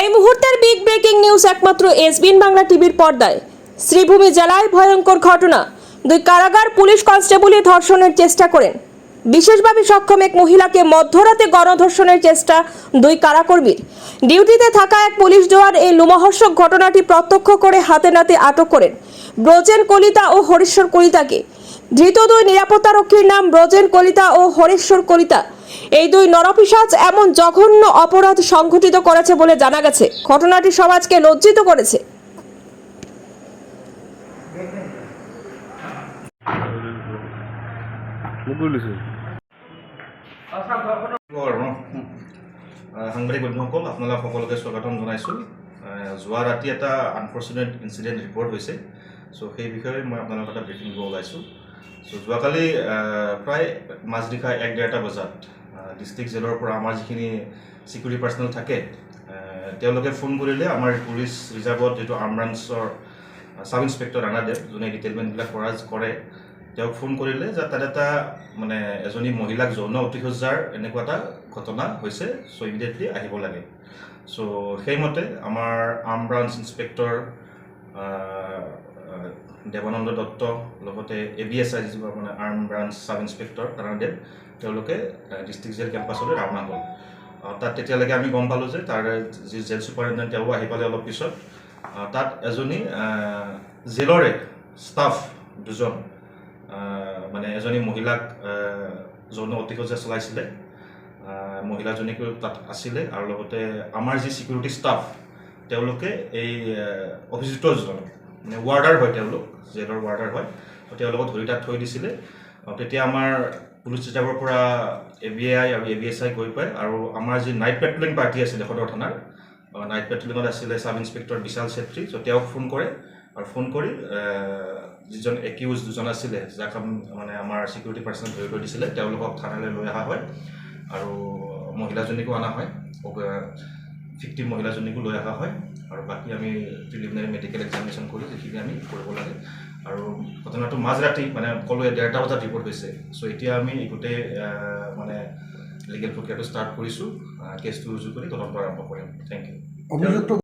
এই মুহূর্তের big breaking news একমাত্র এসবিএন বাংলা টিভির পর্দায়। শ্রীভূমি জেলায় ভয়ঙ্কর ঘটনা। দুই কারাগার পুলিশ কনস্টেবলই ধর্ষণের চেষ্টা করেন। বিশেষভাবে সক্ষম এক মহিলাকে মধ্যরাতে গণধর্ষণের চেষ্টা দুই কারাকর্মীর। ডিউটিতে থাকা এক পুলিশ জওয়ান এই লোমহর্ষক ঘটনাটি প্রত্যক্ষ করে হাতে নাতে আটক করেন। ব্রজেন কলিতা ও হরিশ্বর কলিতাকে। ধৃত দুই নিরাপত্তারক্ষীর নাম ব্রজেন কলিতা ও হরেশ্বর কলিতা। এই দুই নরপিসাচ এমন জঘন্য অপরাধ সংঘটিত করেছে বলে জানা গেছে। ঘটনাটি সমাজকে লজ্জিত করেছে। সাংবাদিক বন্ধুসকল আপোনালোক সকলোকে স্বাগতম জনাইছোঁ। যোৱা ৰাতি এটা আনফৰ্চুনেট ইনচিডেণ্ট ৰিপৰ্ট হৈছে। চ' সেই বিষয়ে মই আপোনালোকৰ এটা ব্ৰিফিং দিব ওলাইছোঁ। যোৱাকালি আহ, প্ৰায় মাজনিশা এক ডেৰটা বজাত ডিষ্ট্ৰিক্ট জেলৰ পৰা আমাৰ যিখিনি ছিকিউৰিটি পাৰ্চনেল থাকে তেওঁলোকে ফোন কৰিলে আমাৰ পুলিচ ৰিজাৰ্ভত যিটো আৰ্মব্ৰাঞ্চৰ ছাব ইনস্পেক্টৰ ৰাণাদেৱ যোনে ডিটেইলমেণ্টবিলাক কৰা কৰে তেওঁক ফোন কৰিলে যে তাত এটা মানে এজনী মহিলাক যৌন অতিসজ্জাৰ এনেকুৱা এটা ঘটনা হৈছে চ' ইমিডিয়েটলি আহিব লাগে। চ' সেইমতে আমাৰ arm branch inspector Devananda Dutta লগতে এ বি এছ আই যিবোৰ মানে আৰ্ম ব্ৰাঞ্চ ছাব ইনস্পেক্টৰ ৰাণাদেৱ তেওঁলোকে ডিষ্ট্ৰিক্ট জেল কেম্পাছলৈ ৰাওনা হ'ল। তাত তেতিয়ালৈকে আমি গম পালোঁ যে তাৰ যি জেল ছুপাৰিণ্টেণ্ট তেওঁ আহি পালে অলপ পিছত। তাত এজনী জেলৰে ষ্টাফ দুজন মানে এজনী মহিলাক যৌন অতিসজ্জা চলাইছিলে। মহিলাজনীকো তাত আছিলে আৰু লগতে আমাৰ যি ছিকিউৰিটি ষ্টাফ তেওঁলোকে এই আহ, অভিযুক্তজন মানে ৱাৰ্ডাৰ হয় তেওঁলোক জেলৰ ৱাৰ্ডাৰ হয়। তো তেওঁলোকক ধৰি তাত থৈ দিছিলে। আৰু তেতিয়া আমাৰ পুলিচ ৰিজাৰ্ভৰ পৰা এ বি আই আৰু এ বি এছ আই গৈ পায় আৰু আমাৰ যি নাইট পেট্ৰলিং পাৰ্টি আছিলে সদৰ থানাৰ নাইট পেট্ৰলিঙত আছিলে ছাব ইনস্পেক্টৰ বিশাল চেত্ৰী চ' তেওঁক ফোন কৰে আৰু ফোন কৰি যিজন একিউজ দুজন আছিলে যাক মানে আমাৰ ছিকিউৰিটি পাৰ্চনে ধৰি লৈ দিছিলে তেওঁলোকক থানালৈ লৈ অহা হয় আৰু মহিলাজনীকো অনা হয় ফিফটিন মহিলাজনীকো লৈ অহা হয়। আৰু বাকী আমি প্ৰিলিমিনাৰী মেডিকেল এক্সামিনেশ্যন কৰি যিখিনি আমি কৰিব লাগে। আৰু ঘটনাটো মাজৰাতি মানে ক'লোৱে ডেৰটা বজাত ৰিপৰ্ট হৈছে চ' এতিয়া আমি গোটেই মানে লিগেল প্ৰক্ৰিয়াটো ষ্টাৰ্ট কৰিছোঁ। কেছটো ৰুজু কৰি তদন্ত আৰম্ভ কৰিম। Thank you